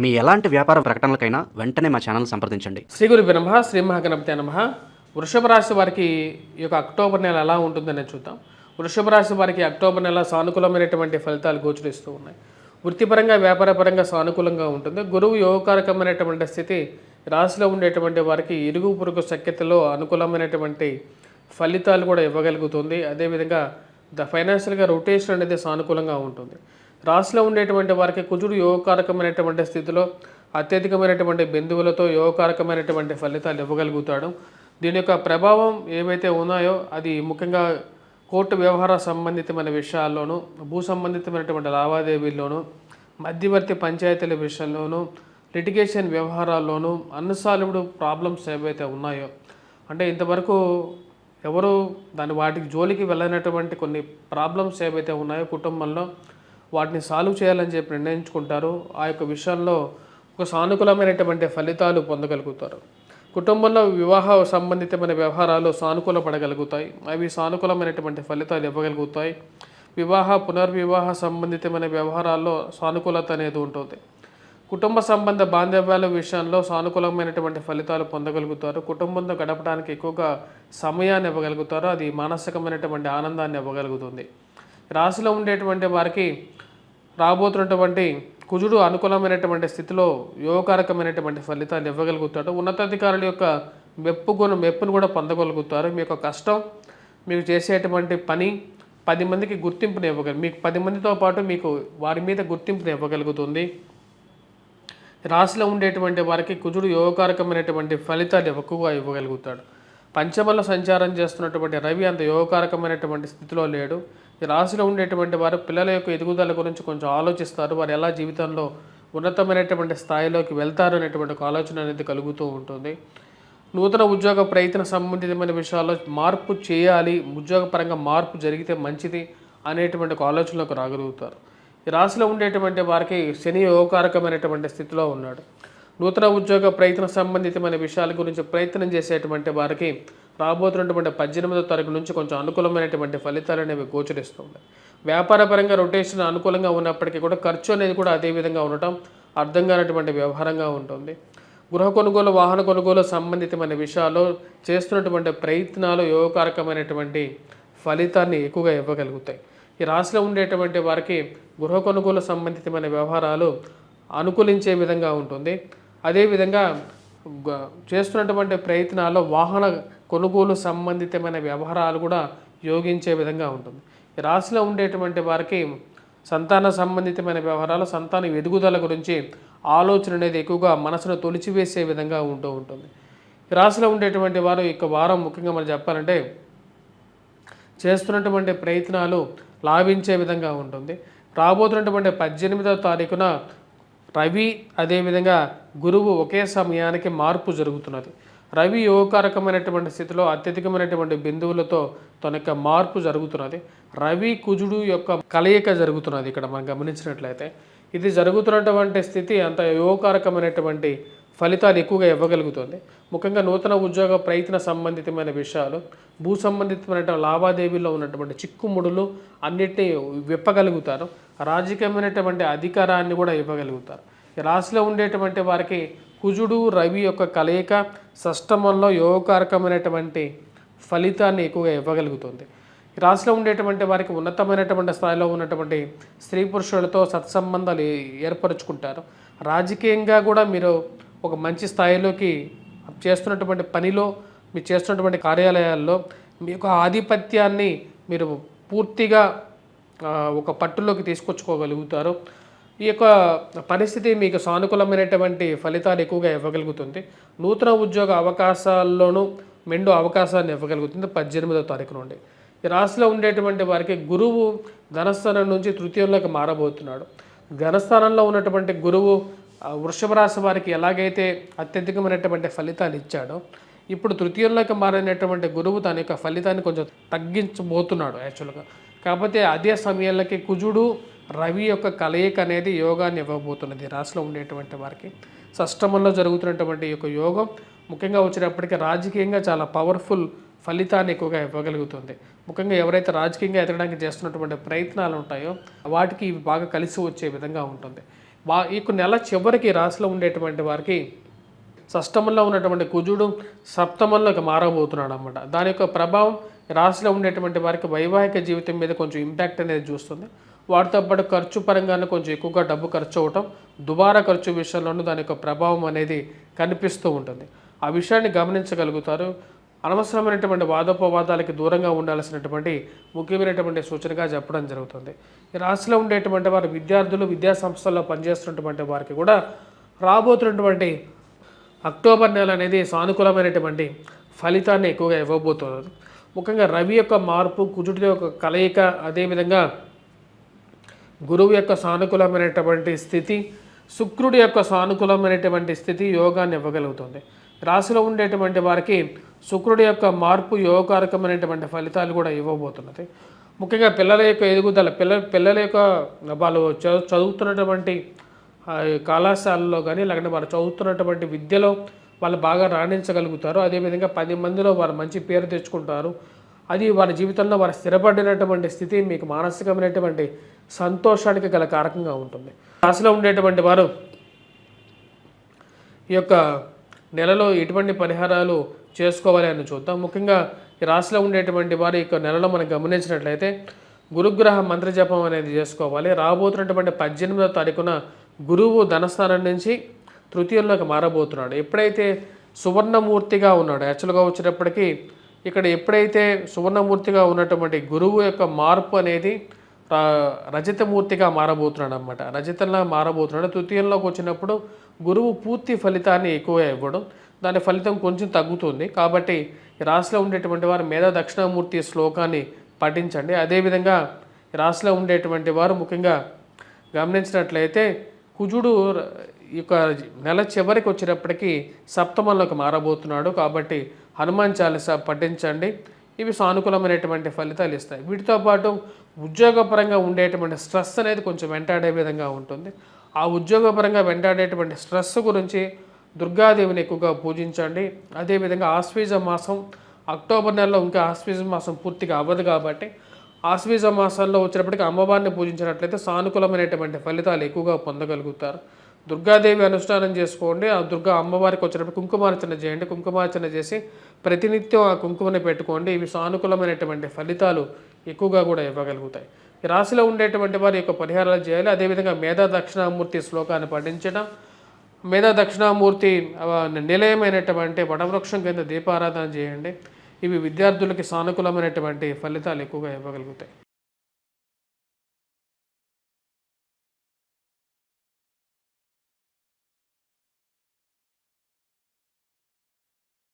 మీ ఎలాంటి వ్యాపార ప్రకటనలకైనా వెంటనే మా ఛానల్ సంప్రదించండి. శ్రీ గురు నమ శ్రీ మహాగణపతి నమ. వృషభ రాశి వారికి ఈ యొక్క అక్టోబర్ నెల ఎలా ఉంటుందని చూద్దాం. వృషభ రాశి వారికి అక్టోబర్ నెల సానుకూలమైనటువంటి ఫలితాలు గోచరిస్తూ ఉన్నాయి. వృత్తిపరంగా వ్యాపారపరంగా సానుకూలంగా ఉంటుంది. గురువు యోగకారకమైనటువంటి స్థితి రాశిలో ఉండేటువంటి వారికి ఇరుగు పొరుగు సఖ్యతలో అనుకూలమైనటువంటి ఫలితాలు కూడా ఇవ్వగలుగుతుంది. అదేవిధంగా ద ఫైనాన్షియల్గా రొటేషన్ అనేది సానుకూలంగా ఉంటుంది. రాశిలో ఉండేటువంటి వారికి కుజుడు యోగకారకమైనటువంటి స్థితిలో అత్యధికమైనటువంటి బిందువులతో యోగకారకమైనటువంటి ఫలితాలు ఇవ్వగలుగుతాడు. దీని యొక్క ప్రభావం ఏవైతే ఉన్నాయో అది ముఖ్యంగా కోర్టు వ్యవహార సంబంధితమైన విషయాల్లోనూ భూ సంబంధితమైనటువంటి లావాదేవీల్లోనూ మధ్యవర్తి పంచాయతీల విషయంలోనూ లిటిగేషన్ వ్యవహారాల్లోనూ అన్సాల్వ్డ్ ప్రాబ్లమ్స్ ఏవైతే ఉన్నాయో అంటే ఇంతవరకు ఎవరు దాని వాటికి జోలికి వెళ్ళనటువంటి కొన్ని ప్రాబ్లమ్స్ ఏవైతే ఉన్నాయో కుటుంబంలో వాటిని సాల్వ్ చేయాలని చెప్పి నిర్ణయించుకుంటారు. ఆ యొక్క విషయంలో ఒక సానుకూలమైనటువంటి ఫలితాలు పొందగలుగుతారు. కుటుంబంలో వివాహ సంబంధితమైన వ్యవహారాలు సానుకూల పడగలుగుతాయి అవి సానుకూలమైనటువంటి ఫలితాలు ఇవ్వగలుగుతాయి. వివాహ పునర్వివాహ సంబంధితమైన వ్యవహారాల్లో సానుకూలత అనేది ఉంటుంది. కుటుంబ సంబంధ బాంధవ్యాల విషయంలో సానుకూలమైనటువంటి ఫలితాలు పొందగలుగుతారు. కుటుంబంతో గడపడానికి ఎక్కువగా సమయాన్ని ఇవ్వగలుగుతారు. అది మానసికమైనటువంటి ఆనందాన్ని ఇవ్వగలుగుతుంది. రాశిలో ఉండేటువంటి వారికి రాబోతున్నటువంటి కుజుడు అనుకూలమైనటువంటి స్థితిలో యోగకారకమైనటువంటి ఫలితాలు ఇవ్వగలుగుతాడు. ఉన్నతాధికారుల యొక్క మెప్పు గుణ మెప్పును కూడా పొందగలుగుతారు. మీ యొక్క కష్టం మీకు చేసేటువంటి పని పది మందికి గుర్తింపుని ఇవ్వగల మీకు పది మందితో పాటు మీకు వారి మీద గుర్తింపుని ఇవ్వగలుగుతుంది. రాశిలో ఉండేటువంటి వారికి కుజుడు యోగకారకమైనటువంటి ఫలితాలు ఎక్కువగా ఇవ్వగలుగుతాడు. పంచమలో సంచారం చేస్తున్నటువంటి రవి అంత యోగకారకమైనటువంటి స్థితిలో లేడు. ఈ రాశిలో ఉండేటువంటి వారు పిల్లల యొక్క ఎదుగుదల గురించి కొంచెం ఆలోచిస్తారు. వారు ఎలా జీవితంలో ఉన్నతమైనటువంటి స్థాయిలోకి వెళ్తారు అనేటువంటి ఒక ఆలోచన అనేది కలుగుతూ ఉంటుంది. నూతన ఉద్యోగ ప్రయత్న సంబంధితమైన విషయాల్లో మార్పు చేయాలి ఉద్యోగపరంగా మార్పు జరిగితే మంచిది అనేటువంటి ఒక ఆలోచనలోకి రాగలుగుతారు. ఈ రాశిలో ఉండేటువంటి వారికి శని యోగకారకమైనటువంటి స్థితిలో ఉన్నాడు. నూతన ఉద్యోగ ప్రయత్న సంబంధితమైన విషయాల గురించి ప్రయత్నం చేసేటువంటి వారికి రాబోతున్నటువంటి పద్దెనిమిదో తారీఖు నుంచి కొంచెం అనుకూలమైనటువంటి ఫలితాలు అనేవి గోచరిస్తుంది. వ్యాపారపరంగా రొటేషన్ అనుకూలంగా ఉన్నప్పటికీ కూడా ఖర్చు అనేది కూడా అదే విధంగా ఉండటం అర్థం కానటువంటి వ్యవహారంగా ఉంటుంది. గృహ కొనుగోలు వాహన కొనుగోలు సంబంధితమైన విషయాల్లో చేస్తున్నటువంటి ప్రయత్నాలు యోగకారకమైనటువంటి ఫలితాన్ని ఎక్కువగా ఇవ్వగలుగుతాయి. ఈ రాశిలో ఉండేటువంటి వారికి గృహ కొనుగోలు సంబంధితమైన వ్యవహారాలు అనుకూలించే విధంగా ఉంటుంది. అదేవిధంగా చేస్తున్నటువంటి ప్రయత్నాల్లో వాహన కొనుగోలు సంబంధితమైన వ్యవహారాలు కూడా యోగించే విధంగా ఉంటుంది. ఈ రాశిలో ఉండేటువంటి వారికి సంతాన సంబంధితమైన వ్యవహారాలు సంతాన ఎదుగుదల గురించి ఆలోచన అనేది ఎక్కువగా మనసును తొలిచివేసే విధంగా ఉంటూ ఉంటుంది. ఈ రాశిలో ఉండేటువంటి వారు ఇక వారం ముఖ్యంగా మనం చెప్పాలంటే చేస్తున్నటువంటి ప్రయత్నాలు లాభించే విధంగా ఉంటుంది. రాబోతున్నటువంటి పద్దెనిమిదవ తారీఖున రవి అదేవిధంగా గురువు ఒకే సమయానికి మార్పు జరుగుతున్నది. రవి యోగకారకమైనటువంటి స్థితిలో అత్యధికమైనటువంటి బిందువులతో తన యొక్క మార్పు జరుగుతున్నది. రవి కుజుడు యొక్క కలయిక జరుగుతున్నది ఇక్కడ మనం గమనించినట్లయితే. ఇది జరుగుతున్నటువంటి స్థితి అంత యోగకారకమైనటువంటి ఫలితాలు ఎక్కువగా ఇవ్వగలుగుతుంది. ముఖ్యంగా నూతన ఉద్యోగ ప్రయత్న సంబంధితమైన విషయాలు భూ సంబంధితమైన లావాదేవీల్లో ఉన్నటువంటి చిక్కుముడులు అన్నిటినీ విప్పగలుగుతారు. రాజకీయమైనటువంటి అధికారాన్ని కూడా ఇవ్వగలుగుతారు. ఈ రాశిలో ఉండేటువంటి వారికి కుజుడు రవి యొక్క కలయిక సష్టమంలో యోగకారకమైనటువంటి ఫలితాన్ని ఎక్కువగా ఇవ్వగలుగుతుంది. ఈ రాశిలో ఉండేటువంటి వారికి ఉన్నతమైనటువంటి స్థాయిలో ఉన్నటువంటి స్త్రీ పురుషులతో సత్సంబంధాలు ఏర్పరచుకుంటారు. రాజకీయంగా కూడా మీరు ఒక మంచి స్థాయిలోకి చేస్తున్నటువంటి పనిలో మీరు చేస్తున్నటువంటి కార్యాలయాల్లో మీ యొక్క ఆధిపత్యాన్ని మీరు పూర్తిగా ఒక పట్టులోకి తీసుకొచ్చుకోగలుగుతారు. ఈ యొక్క పరిస్థితి మీకు సానుకూలమైనటువంటి ఫలితాలు ఎక్కువగా ఇవ్వగలుగుతుంది. నూతన ఉద్యోగ అవకాశాల్లోనూ మెండు అవకాశాన్ని ఇవ్వగలుగుతుంది పద్దెనిమిదవ తారీఖు నుండి. ఈ రాశిలో ఉండేటువంటి వారికి గురువు ధనస్థానం నుంచి తృతీయంలోకి మారబోతున్నాడు. ఘనస్థానంలో ఉన్నటువంటి గురువు వృషభ రాశి వారికి ఎలాగైతే అత్యధికమైనటువంటి ఫలితాలు ఇచ్చాడో ఇప్పుడు తృతీయంలోకి మారినటువంటి గురువు తన యొక్క ఫలితాన్ని కొంచెం తగ్గించబోతున్నాడు యాక్చువల్గా. కాకపోతే అదే సమయాలకి కుజుడు రవి యొక్క కలయిక అనేది యోగాన్ని ఇవ్వబోతున్నది. రాశిలో ఉండేటువంటి వారికి సష్టమంలో జరుగుతున్నటువంటి ఈ యొక్క యోగం ముఖ్యంగా వచ్చినప్పటికీ రాజకీయంగా చాలా పవర్ఫుల్ ఫలితాన్ని ఎక్కువగా ఇవ్వగలుగుతుంది. ముఖ్యంగా ఎవరైతే రాజకీయంగా ఎదగడానికి చేస్తున్నటువంటి ప్రయత్నాలు ఉంటాయో వాటికి ఇవి బాగా కలిసి వచ్చే విధంగా ఉంటుంది. వా ఈ నెల చివరికి రాశిలో ఉండేటువంటి వారికి షష్టమంలో ఉన్నటువంటి కుజుడు సప్తమంలోకి మారబోతున్నాడు అనమాట దాని యొక్క ప్రభావం రాశిలో ఉండేటువంటి వారికి వైవాహిక జీవితం మీద కొంచెం ఇంపాక్ట్ అనేది చూస్తుంది. వాటితో పాటు ఖర్చు పరంగానే కొంచెం ఎక్కువగా డబ్బు ఖర్చు అవటం దుబారా ఖర్చు విషయంలోనూ దాని యొక్క ప్రభావం అనేది కనిపిస్తూ ఉంటుంది. ఆ విషయాన్ని గమనించగలుగుతారు. అనవసరమైనటువంటి వాదోపవాదాలకి దూరంగా ఉండాల్సినటువంటి ముఖ్యమైనటువంటి సూచనగా చెప్పడం జరుగుతుంది. ఈ రాశిలో ఉండేటువంటి వారు విద్యార్థులు విద్యా సంస్థల్లో పనిచేస్తున్నటువంటి వారికి కూడా రాబోతున్నటువంటి అక్టోబర్ నెల అనేది సానుకూలమైనటువంటి ఫలితాన్ని ఎక్కువగా ఇవ్వబోతున్నారు. ముఖ్యంగా రవి యొక్క మార్పు కుజుడి యొక్క కలయిక అదేవిధంగా గురువు యొక్క సానుకూలమైనటువంటి స్థితి శుక్రుడి యొక్క సానుకూలమైనటువంటి స్థితి యోగాన్ని ఇవ్వగలుగుతుంది. రాశిలో ఉండేటువంటి వారికి శుక్రుడి యొక్క మార్పు యోగకారకమైనటువంటి ఫలితాలు కూడా ఇవ్వబోతున్నది. ముఖ్యంగా పిల్లల యొక్క ఎదుగుదల పిల్ల పిల్లల యొక్క వాళ్ళు చదువుతున్నటువంటి కళాశాలలో కానీ లేకుంటే వారు చదువుతున్నటువంటి విద్యలో వాళ్ళు బాగా రాణించగలుగుతారు. అదేవిధంగా పది మందిలో వారు మంచి పేరు తెచ్చుకుంటారు. అది వారి జీవితంలో వారు స్థిరపడినటువంటి స్థితి మీకు మానసికమైనటువంటి సంతోషానికి గల కారకంగా ఉంటుంది. రాశిలో ఉండేటువంటి వారు ఈ యొక్క నెలలో ఎటువంటి పరిహారాలు చేసుకోవాలి అని చూద్దాం. ముఖ్యంగా ఈ రాశిలో ఉండేటువంటి వారి యొక్క నెలలో మనం గమనించినట్లయితే గురుగ్రహ మంత్రజపం అనేది చేసుకోవాలి. రాబోతున్నటువంటి పద్దెనిమిదవ తారీఖున గురువు ధనస్థానం నుంచి తృతీయంలోకి మారబోతున్నాడు. ఎప్పుడైతే సువర్ణమూర్తిగా ఉన్నాడు యాక్చువల్గా వచ్చేటప్పటికి ఇక్కడ ఎప్పుడైతే సువర్ణమూర్తిగా ఉన్నటువంటి గురువు యొక్క మార్పు అనేది రజతమూర్తిగా మారబోతున్నాడు అనమాట రజతంలా మారబోతున్నాడు. తృతీయంలోకి వచ్చినప్పుడు గురువు పూర్తి ఫలితాన్ని ఎక్కువ ఇవ్వడం. దాని ఫలితం కొంచెం తగ్గుతుంది. కాబట్టి రాశిలో ఉండేటువంటి వారు మేధా దక్షిణామూర్తి శ్లోకాన్ని పఠించండి. అదేవిధంగా ఈ రాశిలో ఉండేటువంటి వారు ముఖ్యంగా గమనించినట్లయితే కుజుడు ఈ యొక్క నెల చివరికి వచ్చేటప్పటికి సప్తమంలోకి మారబోతున్నాడు. కాబట్టి హనుమాన్ చాలీస పఠించండి. ఇవి సానుకూలమైనటువంటి ఫలితాలు ఇస్తాయి. వీటితో పాటు ఉద్యోగపరంగా ఉండేటువంటి స్ట్రెస్ అనేది కొంచెం వెంటాడే విధంగా ఉంటుంది. ఆ ఉద్యోగపరంగా వెంటాడేటువంటి స్ట్రెస్ గురించి దుర్గాదేవిని ఎక్కువగా పూజించండి. అదేవిధంగా ఆశ్వీజ మాసం అక్టోబర్ నెలలో ఇంకా ఆశ్వీజ మాసం పూర్తిగా అవ్వదు కాబట్టి ఆశ్వీజ మాసాల్లో వచ్చినప్పటికీ అమ్మవారిని పూజించినట్లయితే సానుకూలమైనటువంటి ఫలితాలు ఎక్కువగా పొందగలుగుతారు. దుర్గాదేవి అనుష్ఠానం చేసుకోండి. ఆ దుర్గా అమ్మవారికి వచ్చినప్పుడు కుంకుమార్చన చేయండి. కుంకుమార్చన చేసి ప్రతినిత్యం ఆ కుంకుమని పెట్టుకోండి. ఇవి సానుకూలమైనటువంటి ఫలితాలు ఎక్కువగా కూడా ఇవ్వగలుగుతాయి. ఈ రాశిలో ఉండేటువంటి వారి యొక్క పరిహారాలు చేయాలి. అదేవిధంగా మేధా దక్షిణామూర్తి శ్లోకాన్ని పఠించడం మేధా దక్షిణామూర్తి నిలయమైనటువంటి వటవృక్షం కింద దీపారాధన చేయండి. ఇవి విద్యార్థులకి సానుకూలమైనటువంటి ఫలితాలు ఎక్కువగా ఇవ్వగలుగుతాయి.